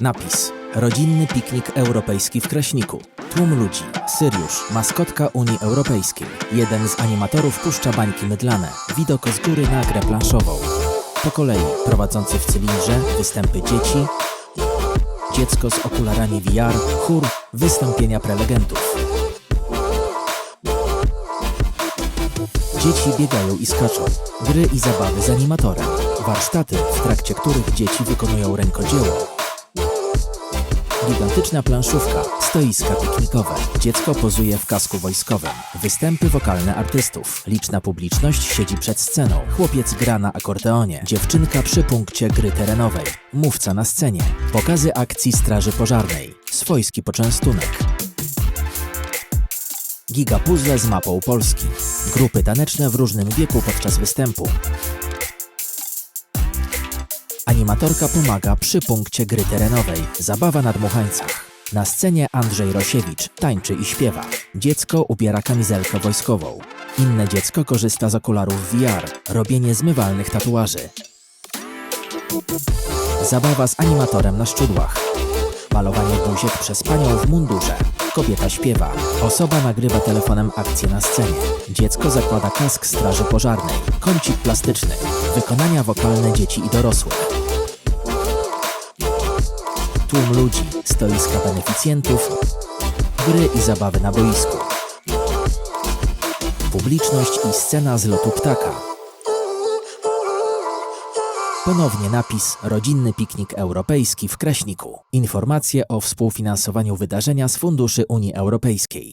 Napis. Rodzinny piknik europejski w Kraśniku. Tłum ludzi. Syriusz, maskotka Unii Europejskiej. Jeden z animatorów puszcza bańki mydlane. Widok z góry na grę planszową. Po kolei prowadzący w cylindrze, występy dzieci, dziecko z okularami VR, chór, wystąpienia prelegentów. Dzieci biegają i skaczą. Gry i zabawy z animatorem. Warsztaty, w trakcie których dzieci wykonują rękodzieło. Gigantyczna planszówka, stoiska piknikowe. Dziecko pozuje w kasku wojskowym. Występy wokalne artystów. Liczna publiczność siedzi przed sceną. Chłopiec gra na akordeonie. Dziewczynka przy punkcie gry terenowej. Mówca na scenie. Pokazy akcji straży pożarnej. Swojski poczęstunek. Giga puzzle z mapą Polski. Grupy taneczne w różnym wieku podczas występu. Animatorka pomaga przy punkcie gry terenowej. Zabawa na dmuchańcach. Na scenie Andrzej Rosiewicz tańczy i śpiewa. Dziecko ubiera kamizelkę wojskową. Inne dziecko korzysta z okularów VR. Robienie zmywalnych tatuaży. Zabawa z animatorem na szczudłach. Malowanie buziek przez panią w mundurze. Kobieta śpiewa. Osoba nagrywa telefonem akcję na scenie. Dziecko zakłada kask straży pożarnej. Kącik plastyczny. Wykonania wokalne dzieci i dorosłych. Tłum ludzi, stoiska beneficjentów, gry i zabawy na boisku. Publiczność i scena z lotu ptaka. Ponownie napis Rodzinny piknik europejski w Kraśniku. Informacje o współfinansowaniu wydarzenia z funduszy Unii Europejskiej.